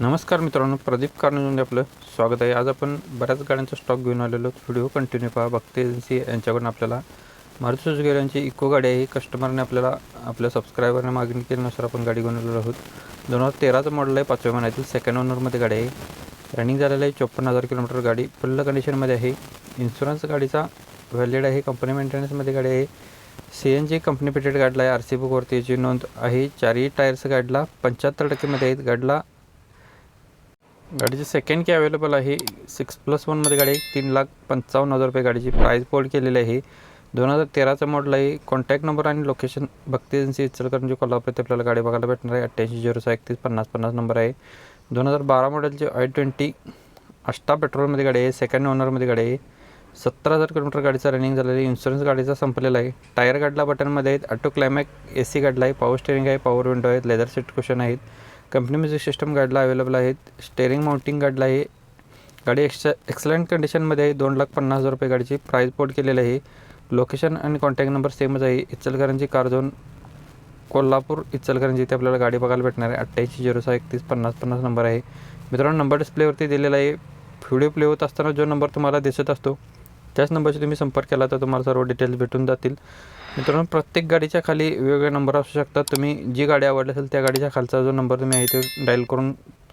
नमस्कार मित्रांनो प्रदीप कारंजमध्ये आपलं स्वागत आहे. आज आपण बऱ्याच गाड्यांचा स्टॉक घेऊन आलेलो व्हिडिओ कंटिन्यू पहा. बघते एजन्सी यांच्याकडून आपल्याला मारुती सुजुकी यांची इको गाडी आहे. कस्टमरने आपल्याला आपल्या सबस्क्रायबरने मागणी केल्यानुसार आपण गाडी घेऊन आलेलो आहोत. दोन हजार तेराचं मॉडल आहे. पाचव्या महिन्यातील सेकंड ओनरमध्ये गाडी आहे. रनिंग झालेलं आहे. चोपन्न हजार किलोमीटर गाडी फुल्ल कंडिशनमध्ये आहे. इन्शुरन्स गाडीचा व्हॅलिड आहे. कंपनी मेंटेनन्समध्ये गाडी आहे. सी एन जी कंपनी पेटेड गाडीला आहे. आर सी बुकवरती याची नोंद आहे. चारही टायर्स गाडीला पंच्याहत्तर टक्केमध्ये आहेत. गाडीला गाडीची सेकंड की अवेलेबल आहे. सिक्स प्लस वनमध्ये गाडी आहे. तीन लाख पंचावन्न हजार रुपये गाडीची प्राईस पोल्ड केलेली आहे. दोन हजार तेराचं मॉडल आहे. कॉन्टॅक्ट नंबर आणि लोकेशन भक्ती एजन्सी इचलकरंजी कोल्हापूर ते आपल्याला गाडी बघायला भेटणार आहे. अठ्ठ्याऐंशी झिरो सहा एकतीस पन्नास पन्नास नंबर आहे. दोन हजार बारा मॉडेलची आय ट्वेंटी अष्टा पेट्रोलमध्ये गाडी आहे. सेकंड ओनरमध्ये गाडी आहे. सत्तर हजार किलोमीटर गाडीचा रनिंग झालेली आहे. इन्शुरन्स गाडीचा संपलेला आहे. टायर गाडला बटनमध्ये आहेत. ऑटो क्लायमॅक ए सी गाडला आहे. पॉवर स्टेरिंग आहे. पॉवर विंडो आहेत. लेदर सीट कुशन आहेत. कंपनी म्युझिक सिस्टम गाडीला अवेलेबल आहेत. स्टेअरिंग माउंटिंग गाडीला आहे. गाडी एक्स एक्सलंट कंडिशनमध्ये आहे दोन लाख पन्नास हजार रुपये गाडीची प्राईज पोर्ट केलेली आहे. लोकेशन आणि कॉन्टॅक्ट नंबर सेमच आहे. Ichalkaranji car zone Kolhapur Ichalkaranji. इथे आपल्याला गाडी बघायला भेटणार आहे. अठ्ठ्याऐंशी झिरो सहा एकतीस पन्नास पन्नास नंबर आहे. मित्रांनो नंबर डिस्प्लेवरती दिलेला आहे. व्हिडिओ प्ले होत असताना जो नंबर तुम्हाला दिसत असतो त्याच नंबरशी तुम्ही संपर्क केला तर तुम्हाला सर्व डिटेल्स भेटून जातील. मित्रांनो प्रत्येक गाडीच्या खाली वेगवेगळे नंबर असू शकतात. तुम्ही जी गाडी आवडली असेल त्या गाडीच्या खालचा जो नंबर तुम्ही आहे तो डायल करून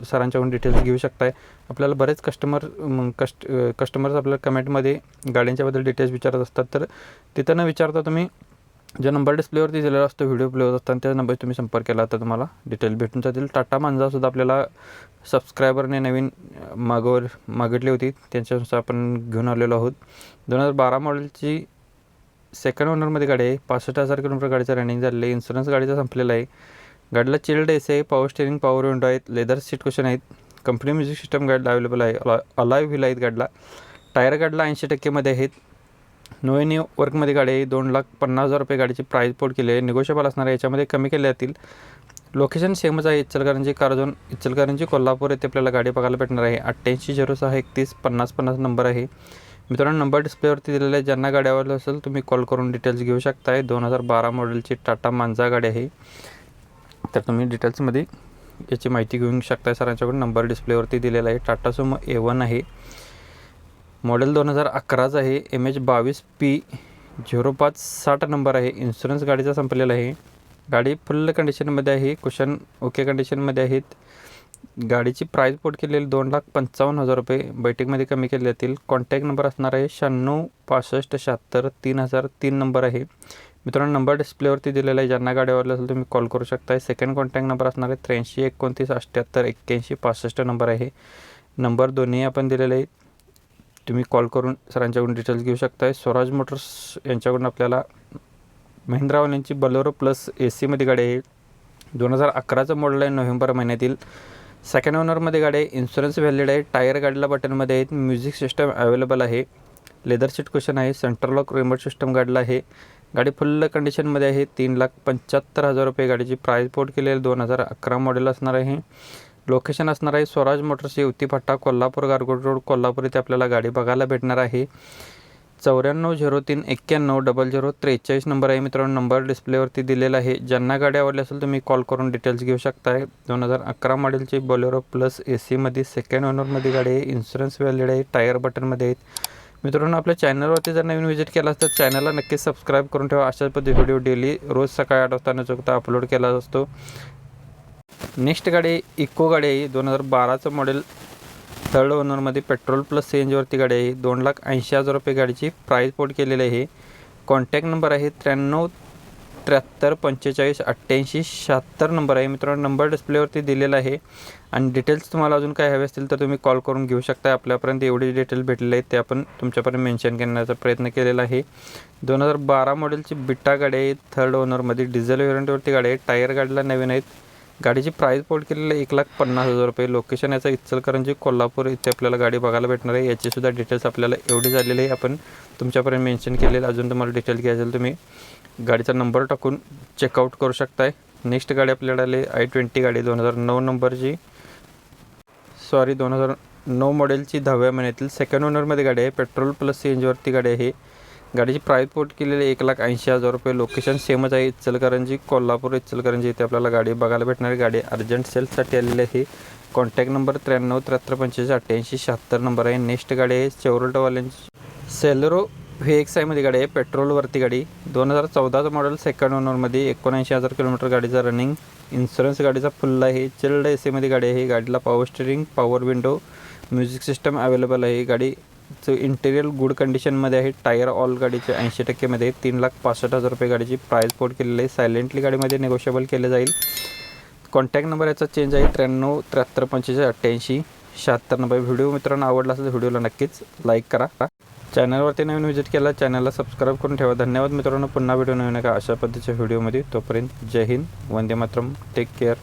सरांच्याकडून डिटेल्स घेऊ शकताय. आपल्याला बरेच कस्टमर कस्ट कस्टमर्स आपल्याला कमेंटमध्ये गाड्यांच्याबद्दल डिटेल्स विचारत असतात. तर तिथं न विचारता तुम्ही जो नंबर डिस्प्लेवरती दिलेला असतो व्हिडिओ प्ले होत असताना त्या नंबर तुम्ही संपर्क केला तर तुम्हाला डिटेल भेटून जातील. टाटा मांजासुद्धा आपल्याला सबस्क्रायबरने नवीन मागवर मागितली होती. त्यांच्यानुसार आपण घेऊन आलेलो आहोत. दोन हजार बारा मॉडेलची सेकंड ओनरमध्ये गाडी आहे. पासष्ट हजार किलोमीटर गाडीचं रनिंग झालेलं आहे. इन्शुरन्स गाडीचा संपलेला आहे. गाडीला चिल्ड एस आहे पॉवर स्टेरिंग पॉवर विंडो आहेत लेदर सीट क्वेश्चन आहेत. कंपनी म्युझिक सिस्टम गाडीला अवेलेबल आहे. अला अलाय व्हील आहेत गाडीला. टायर गाडीला ऐंशी टक्केमध्ये आहेत. नोएनी वर्कमध्ये गाडी आहे दोन लाख पन्नास हजार रुपये गाडीची प्राईज पोर्ट केली आहे. निगोशिएबल असणार आहे याच्यामध्ये कमी केले जातील. लोकेशन सेमच आहे इचलकरंजी कारजोन इचलकरंजी कोल्हापूर येथे आपल्याला गाडी बघायला भेटणार आहे. अठ्ठ्याऐंशी झिरो सहा एकतीस पन्नास पन्नास नंबर आहे. मित्रांनो नंबर डिस्प्लेवरती दिलेला आहे. ज्यांना गाडी आवडली असेल तुम्ही कॉल करून डिटेल्स घेऊ शकताय. दोन हजार बारा मॉडेलची टाटा मांजा गाडी आहे. तर तुम्ही डिटेल्समध्ये याची माहिती घेऊ शकताय. सरांच्याकडून नंबर डिस्प्लेवरती दिलेला आहे. टाटा सुमो ए वन आहे. मॉडेल दोन हजार अकराचं आहे. एम एच बावीस पी झिरो पाच साठ नंबर आहे. इन्शुरन्स गाडीचा संपलेला आहे. गाडी फुल्ल कंडिशनमध्ये आहे. कुशन ओके कंडिशनमध्ये आहेत. गाडीची प्राईस पोट केलेली दोन लाख पंचावन्न हजार रुपये. बैठकमध्ये कमी केले जातील कॉन्टॅक्ट नंबर असणार आहे शहाण्णव पासष्ट शहात्तर तीन हजार तीन नंबर आहे. मित्रांनो नंबर डिस्प्लेवरती दिलेला आहे. ज्यांना गाडी आवडली असेल तुम्ही कॉल करू शकताय. सेकंड कॉन्टॅक्ट नंबर असणार आहे त्र्याऐंशी एकोणतीस अठ्ठ्याहत्तर एक्क्याऐंशी पासष्ट नंबर आहे. नंबर दोन्ही आपण दिलेले आहेत. तुम्ही कॉल करून सरांच्याकडून डिटेल्स घेऊ शकताय. स्वराज मोटर्स यांच्याकडून आपल्याला महिंद्रावाल्यांची बलोरो प्लस ए सीमध्ये गाडी आहे. दोन हजार अकराचं मॉडेल आहे नोव्हेंबर महिन्यातील. सेकंड ओनरमध्ये गाडी आहे. इन्शुरन्स व्हॅलिड आहे. टायर गाडीला बटनमध्ये आहेत. म्युझिक सिस्टम अवेलेबल आहे. लेदर सीट क्वेश्चन आहे. सेंटर लॉक रिमोट सिस्टम गाडीला आहे. गाडी फुल्ल कंडिशनमध्ये आहे. तीन लाख पंच्याहत्तर हजार रुपये गाडीची प्राईस पोर्ट केलेली दोन हजार अकरा मॉडेल असणार आहे. लोकेशन असणार आहे स्वराज मोटर्स युवती फट्टा कोल्हापूर गारगोड रोड कोल्हापूर इथे आपल्याला गाडी बघायला भेटणार आहे. चौऱ्याण्णव झिरो तीन एक्क्याण्णव डबल झिरो त्रेचाळीस नंबर आहे मित्रांनो नंबर डिस्प्लेवरती दिलेला आहे. ज्यांना गाडी आवडली असेल तुम्ही कॉल करून डिटेल्स घेऊ शकताय. दोन हजार अकरा मॉडेलची बोलेरो प्लस ए सीमध्ये सेकंड ओनरमध्ये गाडी आहे. इन्शुरन्स व्हॅलिड आहे. टायर बटनमध्ये आहेत. मित्रांनो आपल्या चॅनलवरती जर नवीन व्हिजिट केला तर चॅनलला नक्कीच सबस्क्राईब करून ठेवा. अशाच पद्धती व्हिडिओ डेली रोज सकाळी आठ वाजता न चुकता अपलोड केला असतो. नेक्स्ट गाडी इको गाडी आहे. दोन हजार बाराचं मॉडेल थर्ड ओनरमध्ये पेट्रोल प्लस सी एन जीवरती गाडी आहे. दोन लाख ऐंशी हजार रुपये गाडीची प्राईस पोट केलेली आहे. कॉन्टॅक्ट नंबर आहे त्र्याण्णव त्र्याहत्तर पंचेचाळीस अठ्ठ्याऐंशी शहात्तर नंबर आहे. मित्रांनो नंबर डिस्प्लेवरती दिलेला आहे. आणि डिटेल्स तुम्हाला अजून काय हवे असतील तर तुम्ही कॉल करून घेऊ शकता. आपल्यापर्यंत एवढे डिटेल भेटलेले आहेत ते आपण तुमच्यापर्यंत मेन्शन करण्याचा प्रयत्न केलेला आहे. दोन हजार बारा मॉडेलची बिट्टा गाडी आहे. थर्ड ओनरमध्ये डिझेल वेरियंटवरती गाडी आहे. टायर गाडीला नवीन आहेत. गाडीची प्राईस पोल्ट केलेली आहे एक लाख पन्नास हजार रुपये. लोकेशन याचा इचलकरंजी कोल्हापूर इथे आपल्याला गाडी बघायला भेटणार आहे. याचीसुद्धा डिटेल्स आपल्याला एवढी झालेली आहे. आपण तुमच्यापर्यंत मेन्शन केलेलं अजून तुम्हाला डिटेल घ्यायचं असेल तुम्ही गाडीचा नंबर टाकून चेकआउट करू शकताय. नेक्स्ट गाडी आपल्याला आली आय ट्वेंटी गाडी दोन हजार नऊ नंबरची. सॉरी दोन हजार नऊ मॉडेलची दहाव्या महिन्यातील सेकंड ओनरमध्ये गाडी आहे. पेट्रोल प्लस सी एनजीवरती गाडी आहे. गाडीची प्राईस पोट केलेली एक लाख ऐंशी हजार रुपये. लोकेशन सेमच आहे इचलकरंजी कोल्हापूर इचलकरंजी. इथे आपल्याला गाडी बघायला भेटणारी गाडी अर्जंट सेल्ससाठी आलेली आहे. कॉन्टॅक्ट नंबर त्र्याण्णव त्र्याहत्तर पंचेचाळीस अठ्ठ्याऐंशी शहात्तर नंबर आहे. नेक्स्ट गाडी आहे चेवरोटवाल्यांची सेलरो व्ही एक्स आयमध्ये गाडी आहे. पेट्रोलवरती गाडी. दोन हजार चौदाचं मॉडेल सेकंड ओनरमध्ये एकोणऐंशी हजार किलोमीटर गाडीचा रनिंग इन्शुरन्स गाडीचा फुल्ला आहे. चिल्ड ए गाडी आहे. गाडीला power steering power window music system available आहे. गाडी जो इंटेरियर गुड कंडिशनमध्ये आहे टायर ऑल गाडीचे ऐंशी टक्केमध्ये तीन लाख पासष्ट हजार रुपये गाडीची प्राईस पोट केलेली आहे. सायलेंटली गाडीमध्ये नेगोशिएबल केले जाईल. कॉन्टॅक्ट नंबर याचा चेंज आहे त्र्याण्णव त्र्याहत्तर पंचेचाळीस अठ्ठ्याऐंशी शहात्तर नंबर व्हिडिओ मित्रांनो आवडला असेल तर व्हिडिओला नक्कीच लाईक करा. चॅनलवरती नवीन व्हिजिट केला चॅनलला सबस्क्राईब करून ठेवा. धन्यवाद मित्रांनो. पुन्हा व्हिडिओ नवीन का अशा पद्धतीच्या व्हिडिओमध्ये तोपर्यंत जय हिंद. वंदे मातरम. Take care